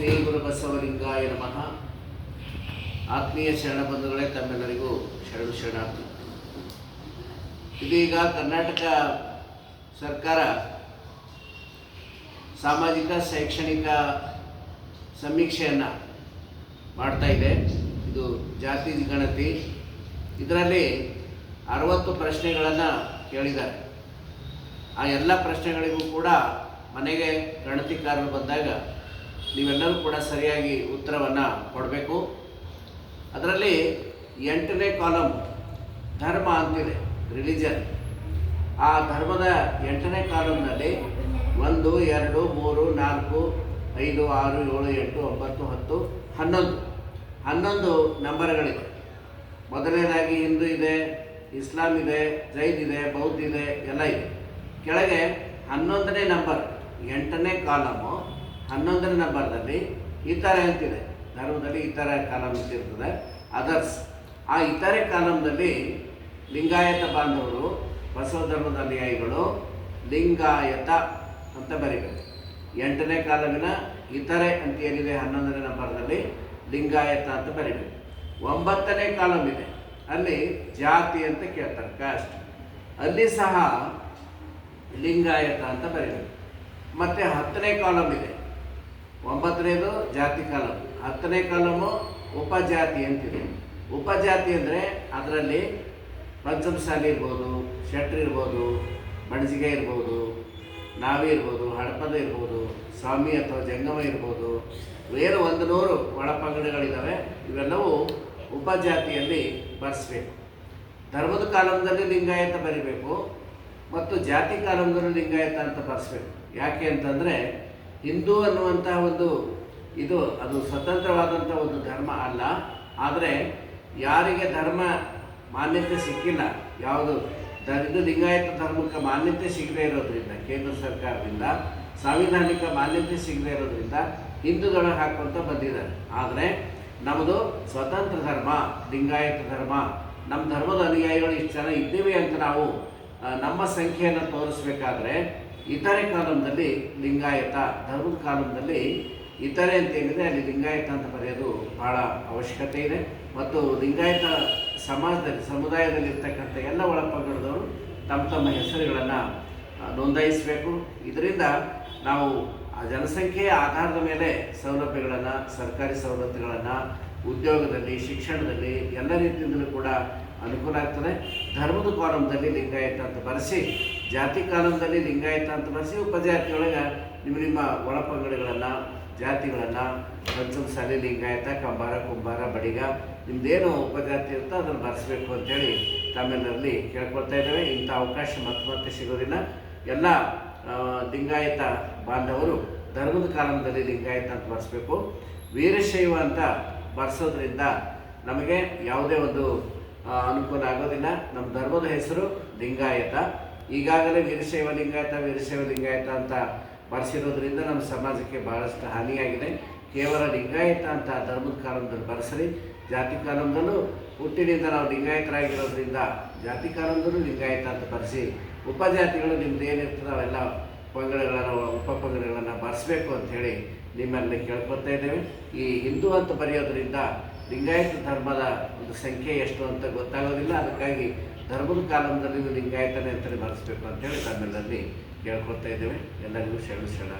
ಶ್ರೀ ಗುರು ಬಸವಲಿಂಗಾಯ ನಮಃ. ಆತ್ಮೀಯ ಶರಣ ಬಂಧುಗಳೇ ತಮ್ಮೆಲ್ಲರಿಗೂ ಶರಣು ಶರಣಾರ್ಥಿ. ಇದೀಗ ಕರ್ನಾಟಕ ಸರ್ಕಾರ ಸಾಮಾಜಿಕ, ಶೈಕ್ಷಣಿಕ ಸಮೀಕ್ಷೆಯನ್ನು ಮಾಡ್ತಾ ಇದೆ. ಇದು ಜಾತಿ ಗಣತಿ. ಇದರಲ್ಲಿ ಅರವತ್ತು ಪ್ರಶ್ನೆಗಳನ್ನು ಕೇಳಿದ್ದಾರೆ. ಆ ಎಲ್ಲ ಪ್ರಶ್ನೆಗಳಿಗೂ ಕೂಡ ಮನೆಗೆ ಗಣತಿಕಾರರು ಬಂದಾಗ ನೀವೆಲ್ಲರೂ ಕೂಡ ಸರಿಯಾಗಿ ಉತ್ತರವನ್ನು ಕೊಡಬೇಕು. ಅದರಲ್ಲಿ ಎಂಟನೇ ಕಾಲಮ್ ಧರ್ಮ ಅಂತಿದೆ, ರಿಲಿಜನ್. ಆ ಧರ್ಮದ ಎಂಟನೇ ಕಾಲಮ್ನಲ್ಲಿ ಒಂದು, ಎರಡು, ಮೂರು, ನಾಲ್ಕು, ಐದು, ಆರು, ಏಳು, ಎಂಟು, ಒಂಬತ್ತು, ಹತ್ತು, ಹನ್ನೊಂದು. ಹನ್ನೊಂದು ನಂಬರ್ಗಳಿದೆ ಮೊದಲನೇದಾಗಿ ಹಿಂದೂ ಇದೆ, ಇಸ್ಲಾಂ ಇದೆ, ಜೈನ್ ಇದೆ, ಬೌದ್ಧ ಇದೆ, ಎಲ್ಲ ಇದೆ. ಕೆಳಗೆ ಹನ್ನೊಂದನೇ ನಂಬರ್, ಎಂಟನೇ ಕಾಲಮು ಹನ್ನೊಂದನೇ ನಂಬರ್ನಲ್ಲಿ ಇತರೆ ಅಂತಿದೆ. ಧರ್ಮದಲ್ಲಿ ಇತರ ಕಾಲಮ್ ಅಂತ ಇರ್ತದೆ ಅದರ್ಸ್ ಆ ಇತರೆ ಕಾಲಮ್ನಲ್ಲಿ ಲಿಂಗಾಯತ ಬಾಂಧವರು, ಬಸವ ಧರ್ಮದ ಅನುಯಾಯಿಗಳು ಲಿಂಗಾಯತ ಅಂತ ಬರೀಬೇಕು. ಎಂಟನೇ ಕಾಲಮಿನ ಇತರೆ ಅಂತ ಏನಿದೆ ಹನ್ನೊಂದನೇ ನಂಬರ್ನಲ್ಲಿ ಲಿಂಗಾಯತ ಅಂತ ಬರೀಬೇಕು. ಒಂಬತ್ತನೇ ಕಾಲಮ್ ಇದೆ ಅಲ್ಲಿ ಜಾತಿ ಅಂತ ಕೇಳ್ತಾರೆ ಕಾಸ್ಟ್. ಅಲ್ಲಿ ಸಹ ಲಿಂಗಾಯತ ಅಂತ ಬರೀಬೇಕು. ಮತ್ತು ಹತ್ತನೇ ಕಾಲಮ್ ಇದೆ ಒಂಬತ್ತನೇದು ಜಾತಿ ಕಾಲಮ್ ಹತ್ತನೇ ಕಾಲಮು ಉಪಜಾತಿ ಅಂತಿದೆ. ಉಪಜಾತಿ ಅಂದರೆ ಅದರಲ್ಲಿ ಪಂಚಮಸಾಲಿ ಇರ್ಬೋದು, ಶೆಟ್ರ್ ಇರ್ಬೋದು ಬಣಜಿಗೆ ಇರ್ಬೋದು, ನಾವಿ ಇರ್ಬೋದು, ಹಡಪದ ಇರ್ಬೋದು, ಸ್ವಾಮಿ ಅಥವಾ ಜಂಗಮ ಇರ್ಬೋದು, ಏನು ಒಂದು ನೂರು ಒಳಪಂಗಡಗಳಿದ್ದಾವೆ ಇವೆಲ್ಲವೂ ಉಪಜಾತಿಯಲ್ಲಿ ಬರೆಸ್ಬೇಕು. ಧರ್ಮದ ಕಾಲಮದಲ್ಲಿ ಲಿಂಗಾಯತ ಬರಿಬೇಕು, ಮತ್ತು ಜಾತಿ ಕಾಲಮದಲ್ಲಿ ಲಿಂಗಾಯತ ಅಂತ ಬರೆಸ್ಬೇಕು. ಯಾಕೆ ಅಂತಂದರೆ ಹಿಂದೂ ಅನ್ನುವಂತಹ ಒಂದು ಇದು, ಅದು ಸ್ವತಂತ್ರವಾದಂಥ ಒಂದು ಧರ್ಮ ಅಲ್ಲ. ಆದರೆ ಯಾರಿಗೆ ಧರ್ಮ ಮಾನ್ಯತೆ ಸಿಕ್ಕಿಲ್ಲ, ಯಾವುದು ಇದು ಲಿಂಗಾಯತ ಧರ್ಮಕ್ಕೆ ಮಾನ್ಯತೆ ಸಿಗದೇ ಇರೋದ್ರಿಂದ, ಕೇಂದ್ರ ಸರ್ಕಾರದಿಂದ, ಸಾಂವಿಧಾನಿಕ ಮಾನ್ಯತೆ ಸಿಗದೇ ಇರೋದ್ರಿಂದ ಹಿಂದೂದೊಳಗೆ ಹಾಕುವಂತ ಬಂದಿದ್ದಾರೆ. ಆದರೆ ನಮ್ಮದು ಸ್ವತಂತ್ರ ಧರ್ಮ, ಲಿಂಗಾಯತ ಧರ್ಮ ನಮ್ಮ ಧರ್ಮದ ಅನುಯಾಯಿಗಳು ಇಷ್ಟು ಜನ ಇದ್ದೀವಿ ಅಂತ ನಾವು ನಮ್ಮ ಸಂಖ್ಯೆಯನ್ನು ತೋರಿಸ್ಬೇಕಾದ್ರೆ ಇತರೆ ಕಾಲಂನಲ್ಲಿ ಲಿಂಗಾಯತ, ಧರ್ಮದ ಕಾಲಂನಲ್ಲಿ ಇತರೆ ಅಂತ ಏನಿದೆ ಅಲ್ಲಿ ಲಿಂಗಾಯತ ಅಂತ ಬರೆಯೋದು ಬಹಳ ಅವಶ್ಯಕತೆ ಇದೆ. ಮತ್ತು ಲಿಂಗಾಯತ ಸಮಾಜದಲ್ಲಿ ಸಮುದಾಯದಲ್ಲಿ ಇರ್ತಕ್ಕಂಥ ಎಲ್ಲ ಒಳಪಂಗಡದವರು ತಮ್ಮ ತಮ್ಮ ಹೆಸರುಗಳನ್ನು ನೋಂದಾಯಿಸಬೇಕು. ಇದರಿಂದ ನಾವು ಆ ಜನಸಂಖ್ಯೆಯ ಆಧಾರದ ಮೇಲೆ ಸೌಲಭ್ಯಗಳನ್ನು, ಸರ್ಕಾರಿ ಸವಲತ್ತುಗಳನ್ನು, ಉದ್ಯೋಗದಲ್ಲಿ, ಶಿಕ್ಷಣದಲ್ಲಿ ಎಲ್ಲ ರೀತಿಯಿಂದಲೂ ಕೂಡ ಅನುಕೂಲ ಆಗ್ತದೆ. ಧರ್ಮದ ಕಾಲಮ್ದಲ್ಲಿ ಲಿಂಗಾಯತ ಅಂತ ಬರೆಸಿ, ಜಾತಿ ಕಾಲಮ್ದಲ್ಲಿ ಲಿಂಗಾಯತ ಅಂತ ಬರೆಸಿ ಉಪಜಾತಿಯೊಳಗೆ ನಿಮ್ಮ ನಿಮ್ಮ ಒಳಪಂಗಡಗಳನ್ನು, ಜಾತಿಗಳನ್ನು, ಪಂಚಮಸಾಲಿ ಲಿಂಗಾಯತ, ಕಂಬಾರ, ಕುಂಬಾರ, ಬಡಿಗ, ನಿಮ್ದೇನು ಉಪಜಾತಿ ಇರುತ್ತೋ ಅದನ್ನು ಬರೆಸಬೇಕು ಅಂತೇಳಿ ತಮ್ಮೆಲ್ಲರಲ್ಲಿ ಕೇಳ್ಕೊಳ್ತಾ ಇದ್ದೇವೆ. ಇಂಥ ಅವಕಾಶ ಮತ್ತೆ ಮತ್ತೆ ಸಿಗೋದಿಲ್ಲ. ಎಲ್ಲ ಲಿಂಗಾಯತ ಬಾಂಧವರು ಧರ್ಮದ ಕಾಲಮದಲ್ಲಿ ಲಿಂಗಾಯತ ಅಂತ ಬರೆಸ್ಬೇಕು. ವೀರಶೈವ ಅಂತ ಬರೆಸೋದ್ರಿಂದ ನಮಗೆ ಯಾವುದೇ ಒಂದು ಅನುಕೂಲ ಆಗೋದಿಲ್ಲ. ನಮ್ಮ ಧರ್ಮದ ಹೆಸರು ಲಿಂಗಾಯತ. ಈಗಾಗಲೇ ವೀರಶೈವ ಲಿಂಗಾಯತ ವೀರಶೈವ ಲಿಂಗಾಯತ ಅಂತ ಬರೆಸಿರೋದ್ರಿಂದ ನಮ್ಮ ಸಮಾಜಕ್ಕೆ ಬಹಳಷ್ಟು ಹಾನಿಯಾಗಿದೆ. ಕೇವಲ ಲಿಂಗಾಯತ ಅಂತ ಧರ್ಮದ ಕಾಲದಲ್ಲಿ ಬರೆಸಲಿ ಜಾತಿ ಕಾಲದಲ್ಲೂ ಹುಟ್ಟಿನಿಂದ ನಾವು ಲಿಂಗಾಯತರಾಗಿರೋದ್ರಿಂದ ಜಾತಿ ಕಾಲದಲ್ಲೂ ಲಿಂಗಾಯತ ಅಂತ ಬರೆಸಿ. ಉಪಜಾತಿಗಳು ನಿಮ್ದು ಏನಿರ್ತದೆ ಅವೆಲ್ಲ ಪಂಗಡಗಳನ್ನು ಉಪಪಂಗಡಗಳನ್ನು ಅಂತ ಹೇಳಿ ನಿಮ್ಮಲ್ಲಿ ಕೇಳ್ಕೊತಾ ಇದ್ದೇವೆ. ಈ ಹಿಂದೂ ಅಂತ ಬರೆಯೋದ್ರಿಂದ ಲಿಂಗಾಯತ ಧರ್ಮದ ಒಂದು ಸಂಖ್ಯೆ ಎಷ್ಟು ಅಂತ ಗೊತ್ತಾಗೋದಿಲ್ಲ. ಅದಕ್ಕಾಗಿ ಧರ್ಮದ ಕಾಲದಲ್ಲಿ ಲಿಂಗಾಯತನೇ ಅಂತಲೇ ಬಳಸಬೇಕು ಅಂತೇಳಿ ತಮ್ಮೆಲ್ಲರಲ್ಲಿ ಕೇಳ್ಕೊಳ್ತಾ ಇದ್ದೇವೆ. ಎಲ್ಲರಿಗೂ ಶರಣ.